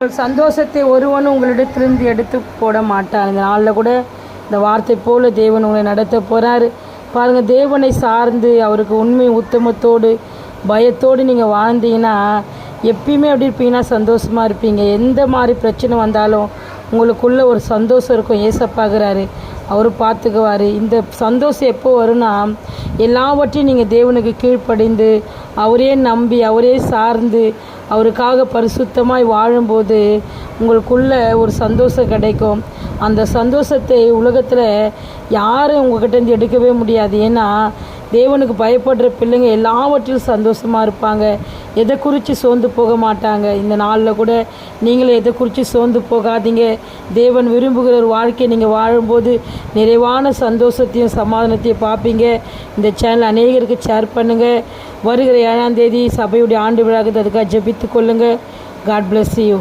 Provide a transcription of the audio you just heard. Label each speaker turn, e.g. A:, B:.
A: சந்தோஷத்தை ஒருவனும் உங்களிடத்திலிருந்து எடுத்து போட மாட்டான். இந்த நாளில் கூட இந்த வார்த்தை போல தேவன் உங்களை நடத்த போகிறாரு பாருங்கள் தேவனை சார்ந்து அவருக்கு உண்மை உத்தமத்தோடு பயத்தோடு நீங்கள் வாழ்ந்தீங்கன்னா எப்பயுமே அப்படி இருப்பீங்கன்னா சந்தோஷமாக இருப்பீங்க. எந்த மாதிரி பிரச்சனை வந்தாலும் உங்களுக்குள்ளே ஒரு சந்தோஷம் இருக்கும். ஏசப்பாகிறாரு அவர் பார்த்துக்குவார். இந்த சந்தோஷம் எப்போ வரும்னா எல்லாவற்றையும் நீங்கள் தேவனுக்கு கீழ்ப்படைந்து அவரே நம்பி அவரே சார்ந்து அவருக்காக பரிசுத்தமாய் வாழும்போது உங்களுக்குள்ள ஒரு சந்தோஷம் கிடைக்கும். அந்த சந்தோஷத்தை உலகத்தில் யாரும் உங்ககிட்டேருந்து எடுக்கவே முடியாது. ஏன்னா தேவனுக்கு பயப்படுற பிள்ளைங்க எல்லாவற்றிலும் சந்தோஷமாக இருப்பாங்க. எதை குறித்து சோர்ந்து போக மாட்டாங்க. இந்த நாளில் கூட நீங்களும் எதை குறித்து சோர்ந்து போகாதீங்க. தேவன் விரும்புகிற ஒரு வாழ்க்கையை நீங்கள் வாழும்போது நிறைவான சந்தோஷத்தையும் சமாதானத்தையும் பார்ப்பீங்க. இந்த சேனல் அநேகருக்கு ஷேர் பண்ணுங்கள் வருகிற ஏழாம் தேதி சபையுடைய ஆண்டு விழாக்கு அதுக்காக ஜபித்து கொள்ளுங்கள் காட் பிளஸ் யூ